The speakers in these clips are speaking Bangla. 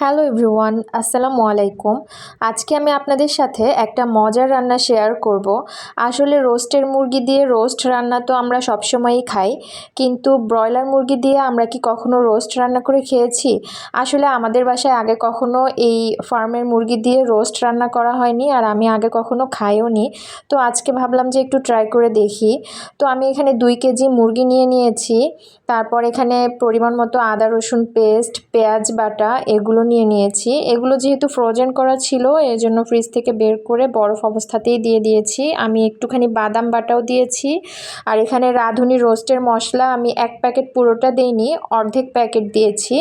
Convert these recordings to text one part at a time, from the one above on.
হ্যালো এভরিওয়ান, আসসালামু আলাইকুম। আজকে আমি আপনাদের সাথে একটা মজার রান্না শেয়ার করব। আসলে রোস্টের মুরগি দিয়ে রোস্ট রান্না তো আমরা সবসময়ই খাই, কিন্তু ব্রয়লার মুরগি দিয়ে আমরা কি কখনো রোস্ট রান্না করে খেয়েছি? আসলে আমাদের বাসায় আগে কখনো এই ফার্মের মুরগি দিয়ে রোস্ট রান্না করা হয়নি আর আমি আগে কখনো খাইও নি। তো আজকে ভাবলাম যে একটু ট্রাই করে দেখি। তো আমি এখানে দুই কেজি মুরগি নিয়ে নিয়েছি। তারপর এখানে পরিমাণ মতো আদা রসুন পেস্ট, পেঁয়াজ বাটা, এগুলো নিয়ে নিয়েছি। এগুলো যেহেতু ফ্রোজেন করা ছিল এর জন্য ফ্রিজ থেকে বের করে বরফ অবস্থাতেই দিয়ে দিয়েছি। আমি একটুখানি বাদাম বাটাও দিয়েছি। আর এখানে রাঁধুনি রোস্টের মশলা আমি এক প্যাকেট পুরোটা দিইনি, অর্ধেক প্যাকেট দিয়েছি।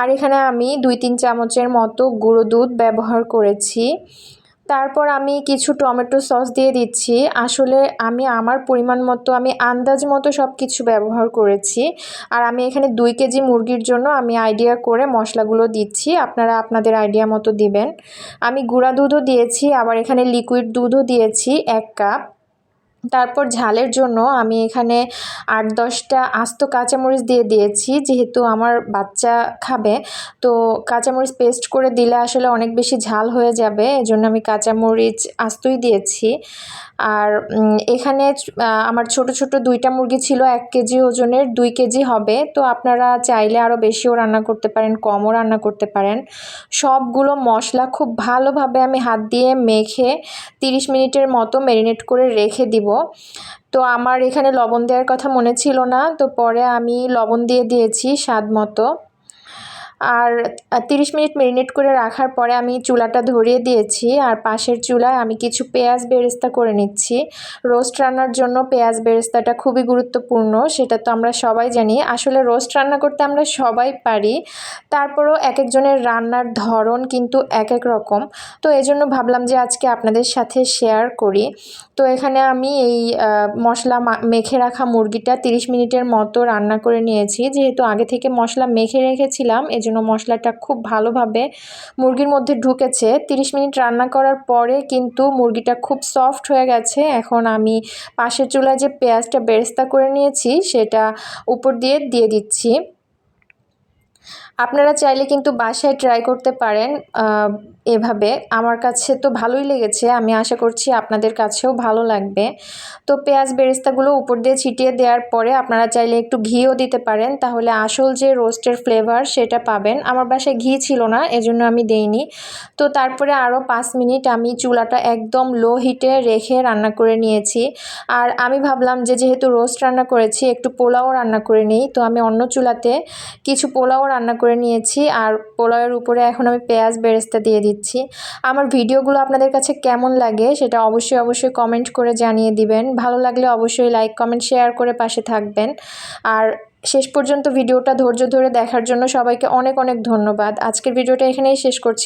আর এখানে আমি দুই তিন চামচের মতো গুঁড়ো দুধ ব্যবহার করেছি। তারপর আমি কিছু টমেটো সস দিয়ে দিচ্ছি। আসলে আমি আমার পরিমাণ মতো, আমি আন্দাজ মতো সব কিছু ব্যবহার করেছি। আর আমি এখানে দুই কেজি মুরগির জন্য আমি আইডিয়া করে মশলাগুলো দিচ্ছি। আপনারা আপনাদের আইডিয়া মতো দিবেন। আমি গুঁড়া দুধও দিয়েছি, আবার এখানে লিকুইড দুধও দিয়েছি, এক কাপ তারপর ঝালের জন্য আমি এখানে আট দশটা আস্ত কাঁচামরিচ দিয়ে দিয়েছি, যেহেতু আমার বাচ্চা খাবে। তো কাঁচামরিচ পেস্ট করে দিলে আসলে অনেক বেশি ঝাল হয়ে যাবে, এজন্য আমি কাঁচামরিচ আস্তই দিয়েছি। আর এখানে আমার ছোট ছোট দুইটা মুরগি ছিল, এক কেজি ওজনের, দুই কেজি হবে। তো আপনারা চাইলে আরও বেশিও রান্না করতে পারেন, কমও রান্না করতে পারেন। সবগুলো মশলা খুব ভালোভাবে আমি হাত দিয়ে মেখে তিরিশ মিনিটের মতো ম্যারিনেট করে রেখে দিব। তো আমার এখানে লবণ দেওয়ার কথা মনে ছিল না, তো পরে আমি লবণ দিয়ে দিয়েছি স্বাদ মতো। আর তিরিশ মিনিট মেরিনেট করে রাখার পরে আমি চুলাটা ধরিয়ে দিয়েছি আর পাশের চুলায় আমি কিছু পেঁয়াজ বেরেস্তা করে নিচ্ছি। রোস্ট রান্নার জন্য পেঁয়াজ বেরেস্তাটা খুবই গুরুত্বপূর্ণ, সেটা তো আমরা সবাই জানি। আসলে রোস্ট রান্না করতে আমরা সবাই পারি, তারপরও এক একজনের রান্নার ধরন কিন্তু এক এক রকম। তো এজন্য ভাবলাম যে আজকে আপনাদের সাথে শেয়ার করি। তো এখানে আমি এই মশলা মেখে রাখা মুরগিটা তিরিশ মিনিটের মতো রান্না করে নিয়েছি। যেহেতু আগে থেকে মশলা মেখে রেখেছিলাম, এজন্য জন্য মশলাটা খুব ভালোভাবে মুরগির মধ্যে ঢুকেছে। 30 মিনিট রান্না করার পরে কিন্তু মুরগিটা খুব সফট হয়ে গেছে। এখন আমি পাশের চুলায় যে পেঁয়াজটা বেরেস্তা করে নিয়েছি, সেটা উপর দিয়ে দিয়ে দিচ্ছি। আপনারা চাইলে কিন্তু বাসায় ট্রাই করতে পারেন এভাবে। আমার কাছে তো ভালোই লেগেছে, আমি আশা করছি আপনাদের কাছেও ভালো লাগবে। তো পেঁয়াজ বেরেস্তাগুলো উপর দিয়ে ছিটিয়ে দেওয়ার পরে আপনারা চাইলে একটু ঘিও দিতে পারেন, তাহলে আসল যে রোস্টের ফ্লেভার সেটা পাবেন। আমার বাসায় ঘি ছিল না, এজন্য আমি দেইনি। তো তারপরে আরও পাঁচ মিনিট আমি চুলাটা একদম লো হিটে রেখে রান্না করে নিয়েছি। আর আমি ভাবলাম যে যেহেতু রোস্ট রান্না করেছি, একটু পোলাও রান্না করে নিই, তো আমি অন্য চুলাতে কিছু পোলাও রান্না করে নিয়েছি আর পোলাওয়ের উপরে এখন আমি পেঁয়াজ বেরেস্তা দিয়ে দিচ্ছি। আমার ভিডিওগুলো আপনাদের কাছে কেমন লাগে সেটা অবশ্যই অবশ্যই কমেন্ট করে জানিয়ে দিবেন। ভালো লাগলে অবশ্যই লাইক কমেন্ট শেয়ার করে পাশে থাকবেন। আর শেষ পর্যন্ত ভিডিওটা ধৈর্য ধরে দেখার জন্য সবাইকে অনেক অনেক ধন্যবাদ। আজকের ভিডিওটা এখানেই শেষ করছি।